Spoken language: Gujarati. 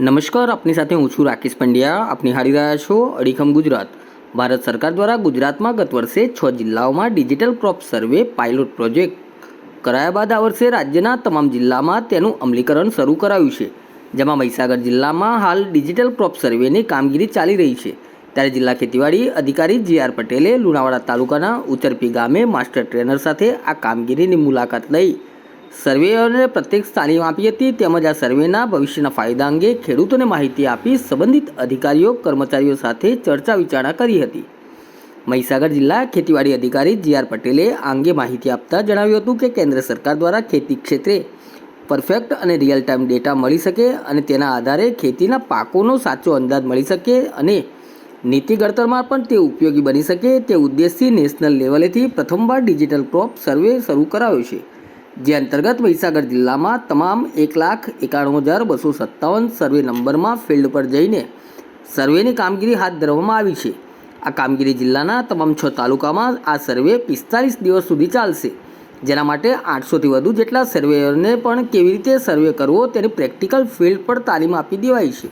નમસ્કાર, આપની સાથે હું છું રાકેશ પંડ્યા. આપ નિહાળી રહ્યા છો અડીખમ ગુજરાત. ભારત સરકાર દ્વારા ગુજરાતમાં ગત વર્ષે છ જિલ્લાઓમાં digital crop survey pilot project કરાયા બાદ આ વર્ષે રાજ્યના તમામ જિલ્લામાં તેનું અમલીકરણ શરૂ કરાયું છે. જેમાં મહીસાગર જિલ્લામાં હાલ ડિજિટલ ક્રોપ સર્વેની કામગીરી ચાલી રહી છે. ત્યારે જિલ્લા ખેતીવાડી અધિકારી જી આર પટેલે લુણાવાડા તાલુકાના ઉચરપી ગામે માસ્ટર ટ્રેનર સાથે આ કામગીરીની મુલાકાત લઈ સર્વેયરોને પ્રત્યક્ષ તાલીમ આપી હતી તેમજ આ સર્વેના ભવિષ્યના ફાયદા અંગે ખેડૂતોને માહિતી આપી સંબંધિત અધિકારીઓ, કર્મચારીઓ સાથે ચર્ચા વિચારણા કરી હતી. મહીસાગર જિલ્લા ખેતીવાડી અધિકારી જી આર પટેલે આ અંગે માહિતી આપતા જણાવ્યું હતું કે કેન્દ્ર સરકાર દ્વારા ખેતી ક્ષેત્રે પરફેક્ટ અને રિયલ ટાઈમ ડેટા મળી શકે અને તેના આધારે ખેતીના પાકોનો સાચો અંદાજ મળી શકે અને નીતિ ઘડતરમાં પણ તે ઉપયોગી બની શકે તે ઉદ્દેશથી નેશનલ લેવલેથી પ્રથમવાર ડિજિટલ ક્રોપ સર્વે શરૂ કરાયો છે. જે અંતર્ગત મહીસાગર જિલ્લામાં તમામ એક લાખ એકાણું હજાર બસો સત્તાવન સર્વે નંબરમાં ફિલ્ડ પર જઈને સર્વેની કામગીરી હાથ ધરવામાં આવી છે. આ કામગીરી જિલ્લાના તમામ છ તાલુકામાં આ સર્વે પિસ્તાલીસ દિવસ સુધી ચાલશે. જેના માટે આઠસોથી વધુ જેટલા સર્વેયરને પણ કેવી રીતે સર્વે કરવો તેની પ્રેક્ટિકલ ફિલ્ડ પર તાલીમ આપી દેવાઈ છે.